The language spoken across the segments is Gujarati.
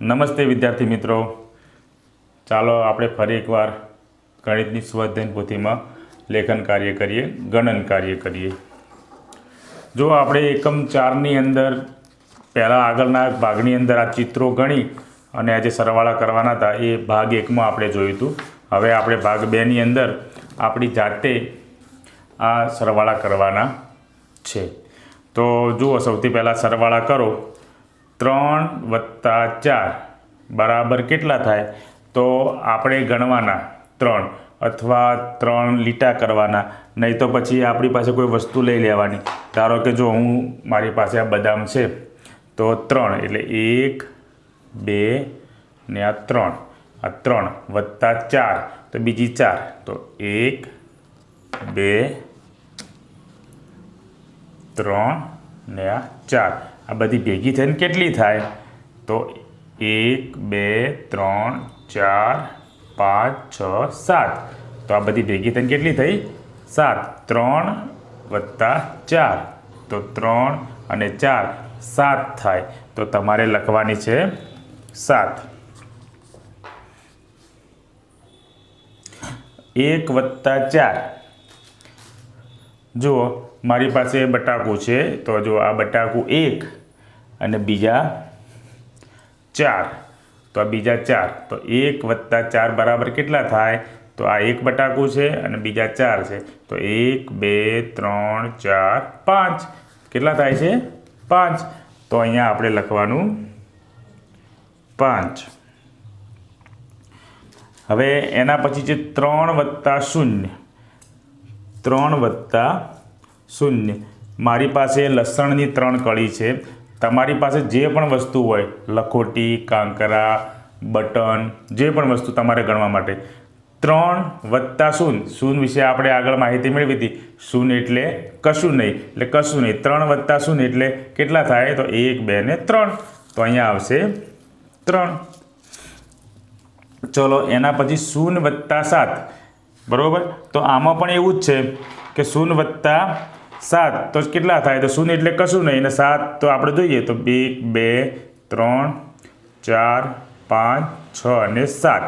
નમસ્તે વિદ્યાર્થી મિત્રો. ચાલો આપણે ફરી એકવાર ગણિતની સ્વાધ્યાયન પોથીમાં લેખન કાર્ય કરીએ, ગણન કાર્ય કરીએ. જો આપણે એકમ ચારની અંદર પહેલાં આગળના ભાગની અંદર આ ચિત્રો ગણી અને આજે સરવાળા કરવાના હતા, એ ભાગ એકમાં આપણે જોયું હતું. હવે આપણે ભાગ બેની અંદર આપણી જાતે આ સરવાળા કરવાના છે. તો જુઓ, સૌથી પહેલાં સરવાળા કરો. ત્રણ વત્તા ચાર. બરાબર કેટલા થાય? તો આપણે ગણવાના ત્રણ અથવા ત્રણ લીટા કરવાના. નહીં તો પછી આપણી પાસે કોઈ વસ્તુ લઈ લેવાની. ધારો કે જો હું મારી પાસે આ બદામ છે, તો ત્રણ એટલે એક, બે ને આ ત્રણ. આ ત્રણ વત્તા ચાર, તો બીજી ચાર. તો એક, બે, ત્રણ ને આ ચાર. આ બધી ભેગી થઈને કેટલી થાય? તો એક, બે, ત્રણ, ચાર, પાંચ, છ, સાત. તો આ બધી ભેગી થઈને કેટલી થઈ? સાત. ત્રણ વત્તા ચાર. તો ત્રણ અને ચાર સાત થાય. તો તમારે લખવાની છે સાત. એક વત્તા ચાર. જુઓ, મારી પાસે બટાકું છે. તો જો આ બટાકું એક અને બીજા ચાર. તો આ બીજા ચાર. તો એક વત્તા ચાર બરાબર કેટલા થાય? તો આ એક બટાકું છે અને બીજા ચાર છે. તો એક, બે, ત્રણ, ચાર, પાંચ. કેટલા થાય છે? પાંચ. તો અહીંયા આપણે લખવાનું પાંચ. હવે એના પછી છે ત્રણ વત્તા શૂન્ય. ત્રણ વત્તા શૂન્ય. મારી પાસે લસણની ત્રણ કળી છે. તમારી પાસે જે પણ વસ્તુ હોય, લખોટી, કાંકરા, બટન, જે પણ વસ્તુ તમારે ગણવા માટે. ત્રણ વત્તા શૂન. શૂન વિશે આપણે આગળ માહિતી મેળવી હતી. શૂન એટલે કશું નહીં. એટલે કશું નહીં. ત્રણ વત્તા શૂન એટલે કેટલા થાય? તો એક, બે ને ત્રણ. તો અહીંયા આવશે ત્રણ. ચલો, એના પછી શૂન વત્તા સાત. બરાબર? તો આમાં પણ એવું જ છે કે શૂન વત્તા સાત. તો કેટલા થાય? તો શૂન્ય એટલે કશું નહીં. અને સાત તો આપણે જોઈએ તો એક, બે, ત્રણ, ચાર, પાંચ, છ અને સાત.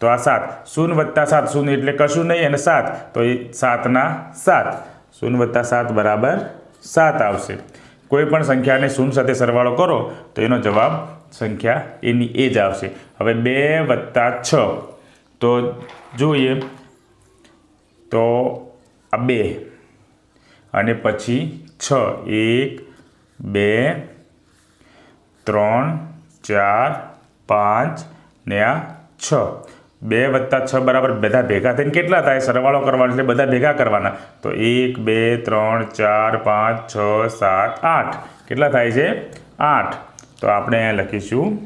તો આ સાત. શૂન્ય વત્તા સાત. શૂન્ય એટલે કશું નહીં અને સાત. તો એ સાતના સાત. શૂન્ય વત્તા સાત બરાબર સાત આવશે. કોઈ પણ સંખ્યાને શૂન્ય સાથે સરવાળો કરો તો એનો જવાબ સંખ્યા એની એ જ આવશે. હવે બે વત્તા છ. તો જોઈએ તો આ બે. અને પછી છ, એક, બે, ત્રણ, ચાર, પાંચ ને આ છ. બે વત્તા છ બરાબર બધા ભેગા થઈને કેટલા થાય? સરવાળો કરવાનો એટલે બધા ભેગા કરવાના. તો એક, બે, ત્રણ, ચાર, પાંચ, છ, સાત, આઠ. કેટલા થાય છે? આઠ. તો આપણે અહીંયા લખીશું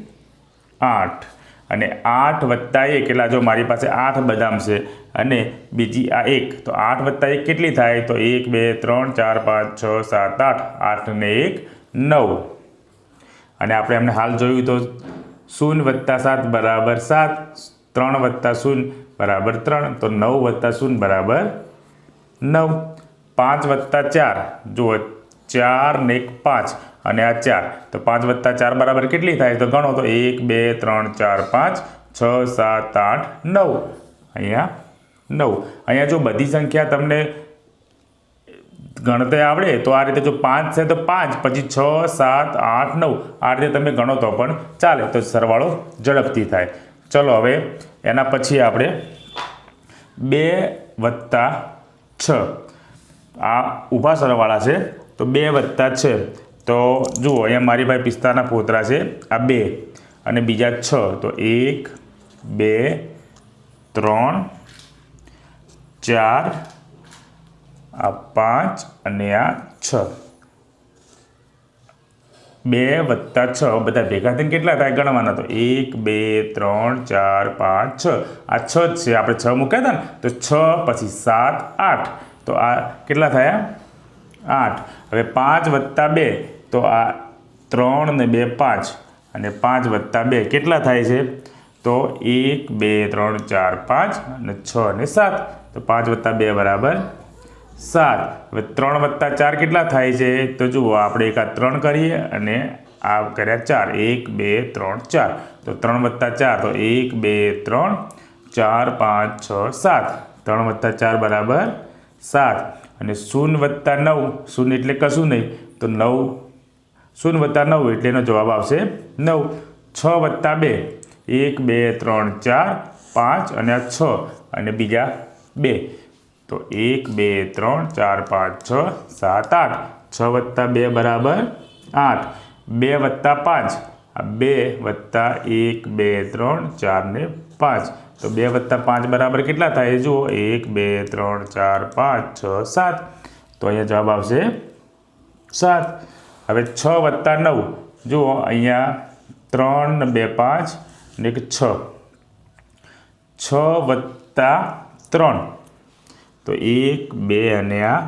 આઠ. અને આઠ વત્તા એક એટલે જો મારી પાસે આઠ બદામ છે અને બીજી આ એક, તો આઠ વત્તા એક કેટલી થાય? તો એક, બે, ત્રણ, ચાર, પાંચ, છ, સાત, આઠ. આઠ ને એક, નવ. અને આપણે એમને હાલ જોયું તો શૂન્ય વત્તા સાત બરાબર સાત, ત્રણ વત્તા શૂન્ય બરાબર ત્રણ, તો નવ વત્તા શૂન્ય બરાબર નવ. પાંચ વત્તા ચાર, જુઓ, ચાર ને એક પાંચ. અને આ ચાર. તો પાંચ વત્તા ચાર બરાબર કેટલી થાય? તો ગણો તો એક, બે, ત્રણ, ચાર, પાંચ, છ, સાત, આઠ, નવ. અહીંયા નવ. અહીંયા જો બધી સંખ્યા તમને ગણતે આવડે, તો આ રીતે જો પાંચ છે તો પાંચ, પછી છ, સાત, આઠ, નવ. આ રીતે તમે ગણો તો પણ ચાલે. તો સરવાળો ઝડપથી થાય. ચલો હવે એના પછી આપણે બે વત્તા છ. આ ઊભા સરવાળા છે. તો બે વત્તા છ. તો જુઓ, અહીંયા મારી પાસે પિસ્તાના પોતરા છે, આ બે અને બીજા છ. તો એક, બે, ત્રણ, ચાર, આ પાંચ અને આ છ. બે વત્તા છ બધા ભેગા થઈને કેટલા થાય ગણવાના? તો એક, બે, ત્રણ, ચાર, પાંચ, છ. આ છ જ છે, આપણે છ મૂક્યા હતા ને, તો છ પછી સાત, આઠ. તો આ કેટલા થયા? આઠ. હવે પાંચ વત્તા બે તો આ ત્રણ ને બે પાંચ અને પાંચ વત્તા બે કેટલા થાય છે? તો એક, બે, ત્રણ, ચાર, પાંચ અને છ અને સાત. તો પાંચ વત્તા બે બરાબર સાત. હવે ત્રણ વત્તા ચાર કેટલા થાય છે? તો જુઓ, આપણે એક આ ત્રણ કરીએ અને આ કર્યા ચાર. એક, બે, ત્રણ, ચાર. તો ત્રણ વત્તા ચાર, તો એક, બે, ત્રણ, ચાર, પાંચ, છ, સાત. ત્રણ વત્તા ચાર બરાબર સાત. અને શૂન્ય વત્તા નવ. શૂન્ય એટલે કશું નહીં. તો નવ શૂન્ય વત્તા નવ એટલે એનો જવાબ આવશે નવ. છ વત્તા બે. એક, બે, ત્રણ, ચાર, પાંચ અને આ છ અને બીજા બે. તો એક, બે, ત્રણ, ચાર, પાંચ, છ, સાત, આઠ. છ વત્તા બે બરાબર આઠ. બે વત્તા પાંચ. આ બે વત્તા એક, બે, ત્રણ, ચાર ને પાંચ. તો બે વત્તા પાંચ બરાબર કેટલા થાય? જુઓ, એક, બે, ત્રણ, ચાર, પાંચ, છ, સાત. તો અહીંયા જવાબ આવશે સાત. હવે છ વત્તા નવ. જુઓ, અહીંયા ત્રણ બે પાંચ ને એક છ. છ વત્તા ત્રણ. તો એક, બે અને આ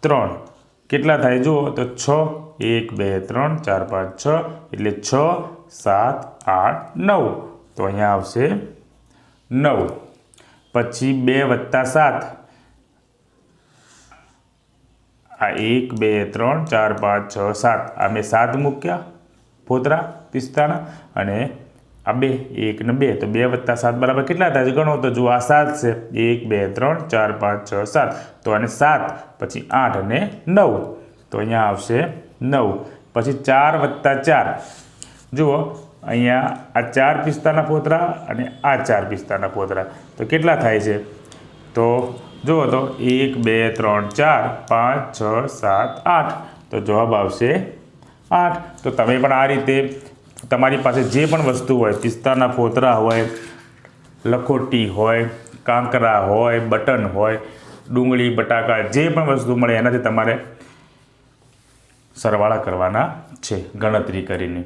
ત્રણ. કેટલા થાય? જુઓ, તો છ, એક, બે, ત્રણ, ચાર, પાંચ, છ. એટલે છ, સાત, આઠ, નવ. તો અહીંયા આવશે નવ. પછી બે વત્તા સાત. આ એક, બે, ત્રણ, ચાર, પાંચ, છ, સાત. આ મેં સાત મૂક્યા ફોતરા પિસ્તાના, અને આ બે, એક ને બે. તો બે વત્તા સાત બરાબર કેટલા થાય છે ગણો તો જુઓ, આ સાત છે. એક, બે, ત્રણ, ચાર, પાંચ, છ, સાત. તો આને સાત, પછી આઠ અને નવ. તો અહીંયા આવશે નવ. પછી ચાર વત્તા ચાર. જુઓ, અહીંયા આ ચાર પિસ્તાના પોતરા અને આ ચાર પિસ્તાના પોતરા. તો કેટલા થાય છે? તો જુઓ તો એક, બે, ત્રણ, ચાર, પાંચ, છ, સાત, આઠ. તો જવાબ આવશે આઠ. તો તમે પણ આ રીતે તમારી પાસે જે પણ વસ્તુ હોય, પિસ્તાના ફોતરા હોય, લખોટી હોય, કાંકરા હોય, બટન હોય, ડુંગળી, બટાકા, જે પણ વસ્તુ મળે એનાથી તમારે સરવાળા કરવાના છે ગણતરી કરીને.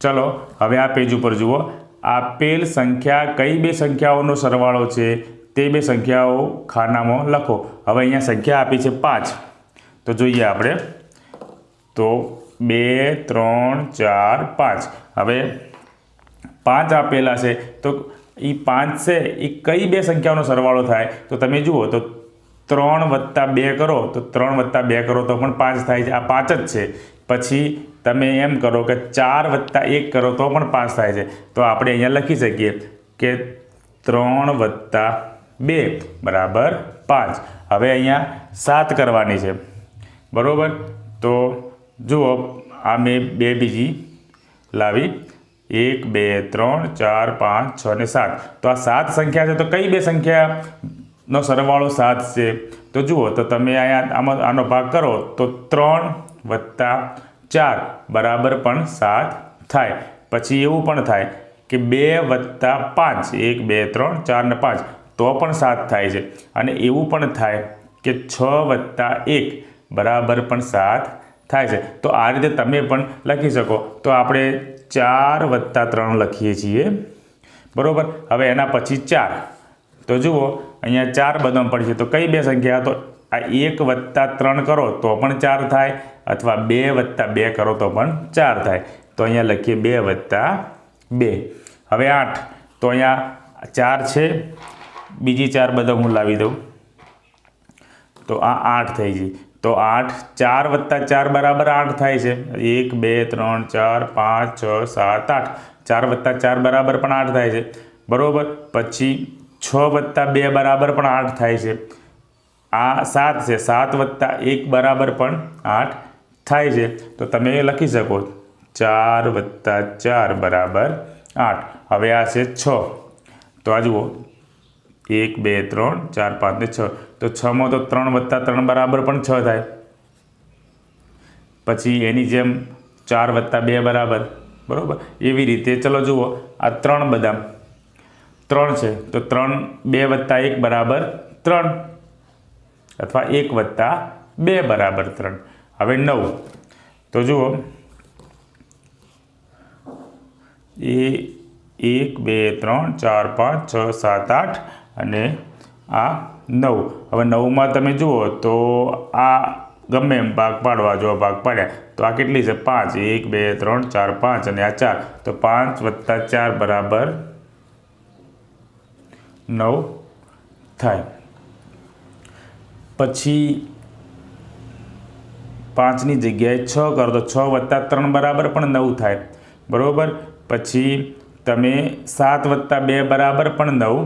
ચલો, હવે આ પેજ ઉપર જુઓ. આપેલ સંખ્યા કઈ બે સંખ્યાઓનો સરવાળો છે? તે બે સંખ્યાઓ ખાનામાં લખો. હવે અહીંયા સંખ્યા આપી છે પાંચ. તો જોઈએ આપણે. તો બે, ત્રણ, ચાર, પાંચ. હવે પાંચ આપેલા છે. તો એ પાંચ છે એ કઈ બે સંખ્યાઓનો સરવાળો થાય? તો તમે જુઓ, તો ત્રણ વત્તા બે કરો. તો ત્રણ વત્તા બે કરો તો પણ પાંચ થાય છે. આ પાંચ જ છે. પછી તમે એમ કરો કે ચાર વત્તા એક કરો તો પણ પાંચ થાય છે. તો આપણે અહીંયા લખી શકીએ કે ત્રણ વત્તા બે બરાબર પાંચ. હવે અહીંયા સાત કરવાની છે. બરાબર? તો જુઓ, આ મેં બે બીજી લાવી. એક, બે, ત્રણ, ચાર, પાંચ, છ ને સાત. તો આ સાત સંખ્યા છે, તો કઈ બે સંખ્યાનો સરવાળો સાત છે? તો જુઓ, તો તમે અહીંયા આમાં આનો ભાગ કરો, તો ત્રણ વત્તા ચાર બરાબર પણ સાત થાય. પછી એવું પણ થાય કે બે વત્તા પાંચ. એક, બે, ત્રણ, ચાર ને પાંચ. તો પણ સાત થાય છે. અને એવું પણ થાય કે છ વત્તા એક બરાબર પણ સાત થાય છે. તો આ રીતે તમે પણ લખી શકો. તો આપણે ચાર વત્તા ત્રણ લખીએ છીએ. બરાબર? હવે એના પછી ચાર. તો જુઓ, અહીંયા ચાર બદમ પડશે. તો કઈ બે સંખ્યા? તો આ એક વત્તા ત્રણ કરો તો પણ ચાર થાય. અથવા બે વત્તા બે કરો તો પણ ચાર થાય. તો અહીંયા લખીએ બે વત્તા બે. હવે આઠ. તો અહીંયા ચાર છે. બીજી ચાર બધા હું લાવી દઉં. તો આ આઠ થઈ ગઈ. તો આઠ, ચાર વત્તા ચાર બરાબર આઠ થાય છે. એક, બે, ત્રણ, ચાર, પાંચ, છ, સાત, આઠ. ચાર વત્તા ચાર બરાબર પણ આઠ થાય છે. બરાબર? પછી છ વત્તા બે બરાબર પણ આઠ થાય છે. આ સાત છે. સાત વત્તા એક બરાબર પણ આઠ થાય છે. તો તમે લખી શકો. ચાર વત્તા ચાર બરાબર આઠ. હવે આ છે છ. તો આ જુઓ. એક, બે, ત્રણ, ચાર, પાંચ ને છ. તો છમાં તો ત્રણ વત્તા ત્રણ બરાબર પણ છ થાય. પછી એની જેમ ચાર વત્તા બે બરાબર. બરાબર? એવી રીતે. ચલો જુઓ, આ ત્રણ બદામ ત્રણ છે. તો ત્રણ બે વત્તા એક બરાબર ત્રણ. અથવા એક વત્તા બે બરાબર ત્રણ. હવે નવ. તો જુઓ. એ એક, બે, ત્રણ, ચાર, પાંચ, છ, સાત, આઠ. અને આ નવ. હવે નવમાં તમે જુઓ તો આ ગમે એમ ભાગ પાડવા જો ભાગ પાડ્યા, તો આ કેટલી છે? પાંચ. એક, બે, ત્રણ, ચાર, પાંચ અને આ ચાર. તો પાંચ વત્તા ચાર બરાબર નવ થાય. પછી પાંચની જગ્યાએ છ કરો તો છ વત્તા ત્રણ બરાબર પણ નવ થાય. બરાબર? પછી તમે સાત વત્તા બે બરાબર પણ નવ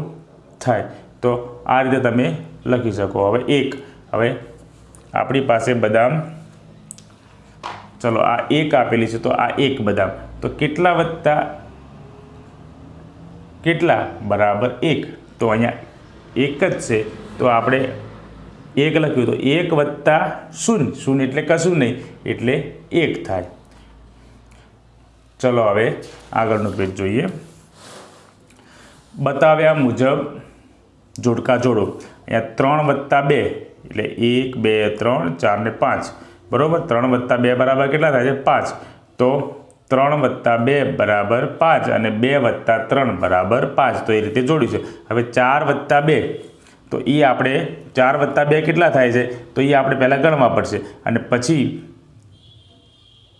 થાય. તો આ રીતે તમે લખી શકો. હવે એક. હવે આપણી પાસે બદામ. ચલો, આ એક આપેલી છે, તો આ એક બદામ. તો કેટલા વત્તા કેટલા બરાબર એક? તો અહીંયા એક જ છે. તો આપણે એક લખ્યું તો એક વત્તા શૂન્ય. શૂન્ય એટલે કશું નહીં, એટલે એક થાય. ચલો, હવે આગળનું પેજ જોઈએ. બતાવ્યા મુજબ જોડકા જોડો. અહીંયા ત્રણ વત્તા બે, એટલે એક, બે, ત્રણ, ચાર ને પાંચ. બરાબર? ત્રણ વત્તા બે બરાબર કેટલા થાય છે? પાંચ. તો ત્રણ વત્તા બે બરાબર પાંચ અને બે વત્તા ત્રણ બરાબર પાંચ. તો એ રીતે જોડ્યું છે. હવે ચાર વત્તા બે. તો એ આપણે ચાર વત્તા બે કેટલા થાય છે? તો એ આપણે પહેલાં ગણવા પડશે. અને પછી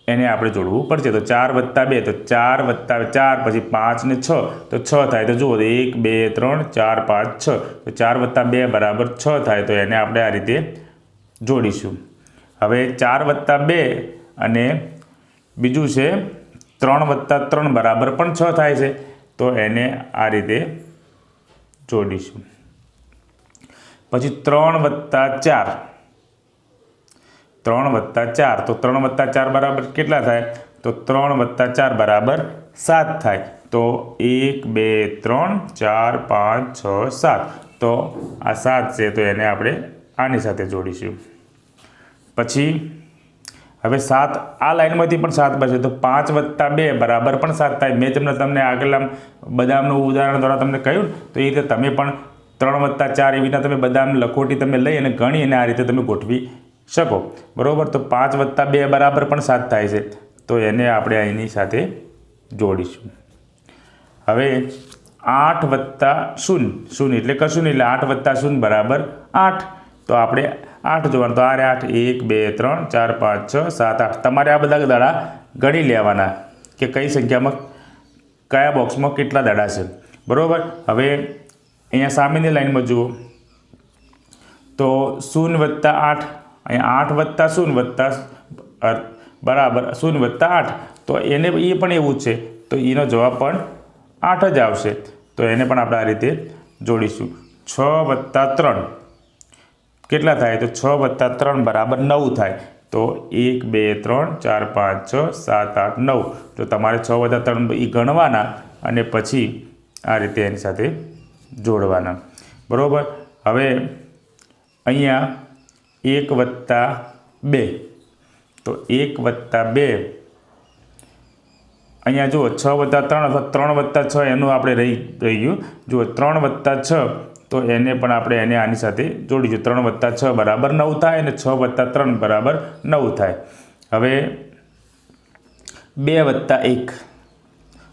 એને આપણે જોડવું પડશે. તો ચાર વત્તા બે, તો ચાર વત્તા ચાર, પછી પાંચ ને છ, તો છ થાય. તો જુઓ, તો એક, બે, ત્રણ, ચાર, પાંચ, છ. તો ચાર વત્તા બે બરાબર છ થાય. તો એને આપણે આ રીતે જોડીશું. હવે ચાર વત્તા બે અને બીજું છે, ત્રણ વત્તા ત્રણ બરાબર પણ છ થાય છે. તો એને આ રીતે જોડીશું. પછી ત્રણ વત્તા ચાર. ત્રણ વત્તા ચાર. તો ત્રણ વત્તા ચાર બરાબર કેટલા થાય? તો ત્રણ વત્તા ચાર બરાબર સાત થાય. તો એક, બે, ત્રણ, ચાર, પાંચ, છ, સાત. તો આ સાત છે, તો એને આપણે આની સાથે જોડીશું. પછી હવે સાત આ લાઇનમાંથી પણ સાત બચે. તો પાંચ વત્તા બે બરાબર પણ સાત થાય. મેં તમને તમને આગળ બદામનું ઉદાહરણ દ્વારા તમને કહ્યું. તો એ રીતે તમે પણ ત્રણ વત્તા ચાર એવી રીતના તમે બદામ લખોટી તમે લઈ અને ગણી અને આ રીતે તમે ગોઠવી શકો. બરાબર? તો પાંચ વત્તા બે બરાબર પણ સાત થાય છે. તો એને આપણે એની સાથે જોડીશું. હવે આઠ વત્તા શૂન્ય. શૂન્ય એટલે કશું નહીં, એટલે આઠ વત્તા શૂન્ય બરાબર આઠ. તો આપણે આઠ જોવાનું. તો આરે આઠ, એક, બે, ત્રણ, ચાર, પાંચ, છ, સાત, આઠ. તમારે આ બધા દાડા ગણી લેવાના કે કઈ સંખ્યામાં કયા બોક્સમાં કેટલા દાડા છે. બરાબર? હવે અહીંયા સામેની લાઈનમાં જુઓ. તો શૂન્ય વત્તા આઠ અહીંયા આઠ વત્તા શૂન્ય વત્તા બરાબર, શૂન્ય વત્તા આઠ. તો એને એ પણ એવું છે. તો એનો જવાબ પણ આઠ જ આવશે. તો એને પણ આપણે આ રીતે જોડીશું. છ વત્તા ત્રણ. કેટલા થાય? તો છ વત્તા ત્રણ બરાબર નવ થાય. તો એક, બે, ત્રણ, ચાર, પાંચ, છ, સાત, આઠ, નવ. તો તમારે છ વત્તા ત્રણ એ ગણવાના અને પછી આ રીતે એની સાથે જોડવાના. બરાબર? હવે અહીંયા એક વત્તા બે. તો એક વત્તા બે. અહીંયા જુઓ, છ વત્તા ત્રણ અથવા ત્રણ વત્તા છ એનું આપણે રહી રહી ગયું. જુઓ, ત્રણ વત્તા છ, તો એને પણ આપણે એને આની સાથે જોડીશું ત્રણ વત્તા છ બરાબર નવ થાય અને છ વત્તા ત્રણ બરાબર નવ થાય. હવે બે વત્તા એક.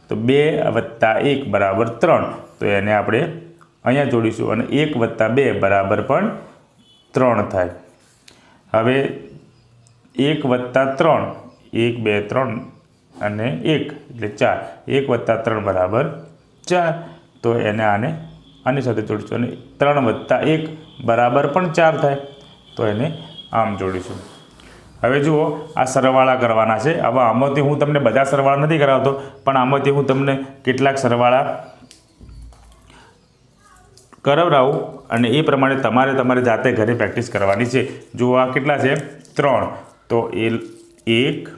તો બે વત્તા એક બરાબર ત્રણ. તો એને આપણે અહીંયા જોડીશું. અને એક વત્તા બે બરાબર પણ ત્રણ થાય. હવે એક વત્તા ત્રણ, એક, બે, ત્રણ અને એક, એટલે ચાર. એક વત્તા ત્રણ બરાબર ચાર. તો એને આને આની સાથે જોડીશું અને ત્રણ વત્તા એક બરાબર પણ ચાર થાય. તો એને આમ જોડીશું. હવે જુઓ, આ સરવાળા કરવાના છે. હવે આમાંથી હું તમને બધા સરવાળા નથી કરાવતો, પણ આમાંથી હું તમને કેટલાક સરવાળા કરાવડાવું અને એ પ્રમાણે તમારે તમારે જાતે ઘરે પ્રેક્ટિસ કરવાની છે. જુઓ આ કેટલા છે? ત્રણ. તો એ એક,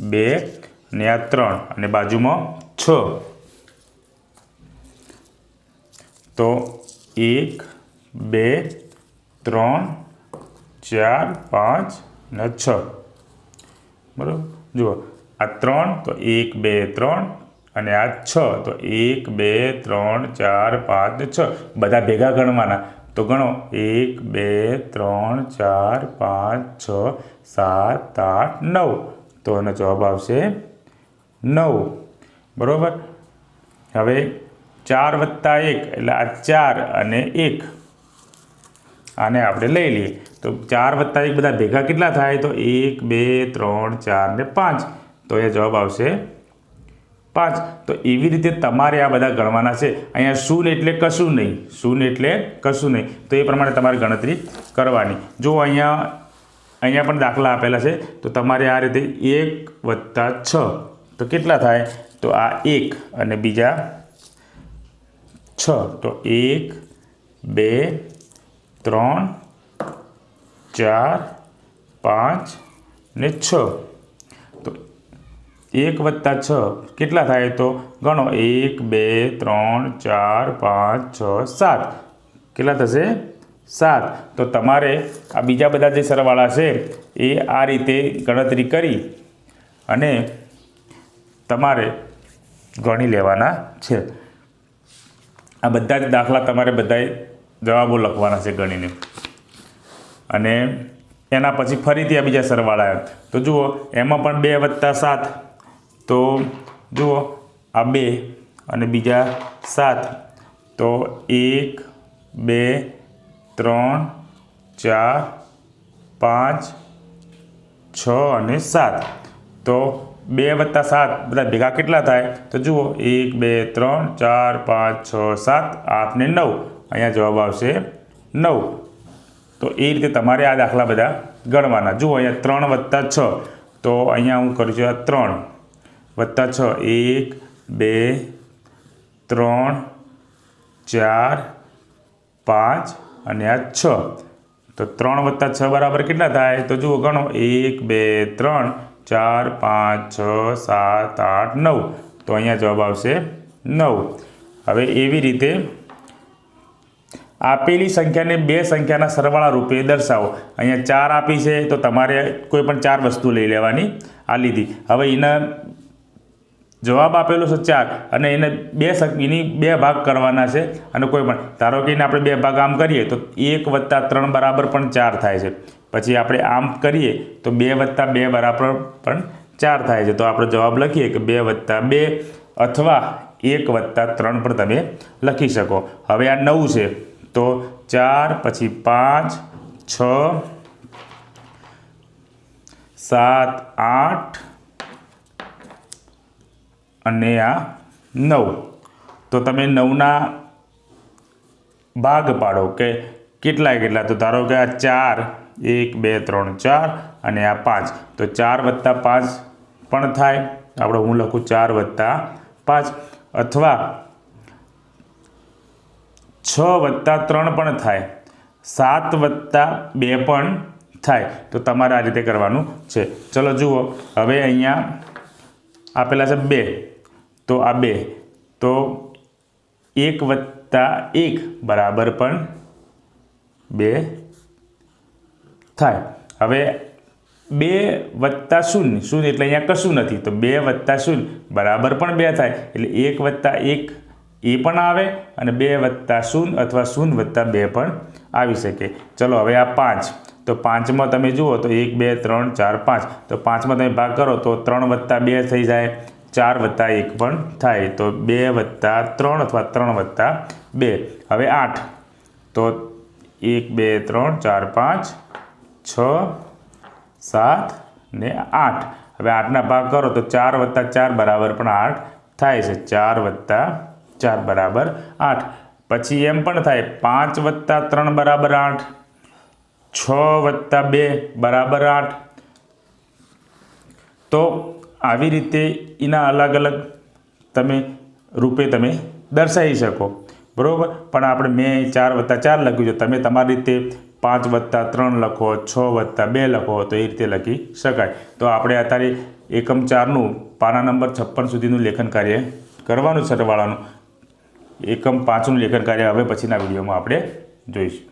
બે ને આ ત્રણ અને બાજુમાં છ. તો એક, બે, ત્રણ, ચાર, પાંચ ને છ. બરાબર? જુઓ. આ ત્રણ, તો એક, બે, ત્રણ અને આ છ, તો એક, બે, ત્રણ, ચાર, પાંચ, છ. બધા ભેગા ગણવાના. તો ગણો. એક, બે, ત્રણ, ચાર, પાંચ, છ, સાત, આઠ, નવ. તો એનો જવાબ આવશે નવ. બરાબર? હવે ચાર વત્તા એક, એટલે આ ચાર અને એક. આને આપણે લઈ લઈએ. તો ચાર વત્તા એક બધા ભેગા કેટલા થાય? તો એક, બે, ત્રણ, ચાર ને પાંચ. તો એ જવાબ આવશે પાંચ. તો એવી રીતે તમારે આ બધા ગણવાના છે. અહીંયા શૂન એટલે કશું નહીં. શૂન એટલે કશું નહીં. તો એ પ્રમાણે તમારે ગણતરી કરવાની. જો અહીંયા અહીંયા પણ દાખલા આપેલા છે, તો તમારે આ રીતે એક વત્તા છ. તો કેટલા થાય? તો આ એક અને બીજા છ. તો એક, બે, ત્રણ, ચાર, પાંચ ને છ. એક વત્તા છ કેટલા થાય તો? ગણો એક, બે, ત્રણ, ચાર, પાંચ, છ, સાત. કેટલા થશે? સાત. તો તમારે આ બીજા બધા જે સરવાળા છે, એ આ રીતે ગણતરી કરી અને તમારે ગણી લેવાના છે. આ બધા જ દાખલા તમારે બધાએ જવાબો લખવાના છે ગણીને. અને એના પછી ફરીથી આ બીજા સરવાળા તો જુઓ, એમાં પણ બે વત્તા સાત. તો જુઓ આ બે અને બીજા સાત. તો એક, બે, ત્રણ, ચાર, પાંચ, છ અને સાત. તો બે વત્તા સાત બધા ભેગા કેટલા થાય? તો જુઓ, એક, બે, ત્રણ, ચાર, પાંચ, છ, સાત, આઠ ને નવ. અહીંયા જવાબ આવશે નવ. તો એ રીતે તમારે આ દાખલા બધા ગણવાના. જુઓ, અહીંયા ત્રણ વત્તા છ. તો અહીંયા હું કરું છું આ ત્રણ. વત્તા છ, એક, બે, ત્રણ, ચાર, પાંચ અને આ છ. તો ત્રણ વત્તા છ બરાબર કેટલા થાય? તો જુઓ ગણો. એક, બે, ત્રણ, ચાર, પાંચ, છ, સાત, આઠ, નવ. તો અહીંયા જવાબ આવશે નવ. હવે એવી રીતે આપેલી સંખ્યાને બે સંખ્યાના સરવાળા રૂપે દર્શાવો. અહીંયા ચાર આપી છે તો તમારે કોઈ પણ ચાર વસ્તુ લઈ લેવાની આ લીધી. હવે એના જવાબ આપેલો છે ચાર અને એને બે એની બે ભાગ કરવાના છે અને કોઈ પણ. ધારો કે એને આપણે બે ભાગ આમ કરીએ તો એક વત્તા ત્રણ બરાબર પણ ચાર થાય છે. પછી આપણે આમ કરીએ તો બે વત્તા બે બરાબર પણ ચાર થાય છે. તો આપણે જવાબ લખીએ કે બે વત્તા બે અથવા એક વત્તા ત્રણ પણ તમે લખી શકો. હવે આ નવ છે. તો ચાર પછી પાંચ, છ, સાત, આઠ અને આ નવ. તો તમે નવના ભાગ પાડો કે કેટલા કેટલા? તો ધારો કે આ ચાર, એક, બે, ત્રણ, ચાર અને આ પાંચ. તો ચાર વત્તા પાંચ પણ થાય. આપણે હું લખું ચાર વત્તા પાંચ. અથવા છ વત્તા ત્રણ પણ થાય. સાત વત્તા બે પણ થાય. તો તમારે આ રીતે કરવાનું છે. ચલો જુઓ. હવે અહીંયા આપેલા છે બે. તો આ બે. તો એક વત્તા એક બરાબર પણ બે થાય. હવે બે વત્તા શૂન્ય. શૂન્ય એટલે અહીંયા કશું નથી. તો બે વત્તા શૂન્ય બરાબર પણ બે થાય. એટલે એક વત્તા એક એ પણ આવે અને બે વત્તા શૂન્ય અથવા શૂન્ય વત્તા બે પણ આવી શકે. ચલો હવે આ પાંચ. તો પાંચમાં તમે જુઓ તો એક, બે, ત્રણ, ચાર, પાંચ. તો પાંચમાં તમે ભાગ કરો તો ત્રણ વત્તા બે થઈ જાય. ચાર વત્તા એક પણ થાય તો બે વત્તા ત્રણ અથવા ત્રણ વત્તા બે. હવે આઠ. તો એક, બે, ત્રણ, ચાર, પાંચ, છ, સાત ને આઠ. હવે આઠના ભાગ કરો તો ચાર વત્તા ચાર બરાબર પણ આઠ થાય છે. ચાર વત્તા ચાર બરાબર આઠ. પછી એમ પણ થાય પાંચ વત્તા ત્રણ બરાબર આઠ. છ વત્તા બે બરાબર આઠ. તો આવી રીતે એના અલગ અલગ તમે રૂપે તમે દર્શાવી શકો. બરાબર? પણ આપણે મેં ચાર વત્તા ચાર લખ્યું છે. તમે તમારી રીતે પાંચ વત્તા ત્રણ લખો, છ વત્તા બે લખો, તો એ રીતે લખી શકાય. તો આપણે અત્યારે એકમ ચારનું પાના નંબર છપ્પન સુધીનું લેખન કાર્ય કરવાનું સરવાળાનું. એકમ પાંચનું લેખન કાર્ય હવે પછીના વિડીયોમાં આપણે જોઈશું.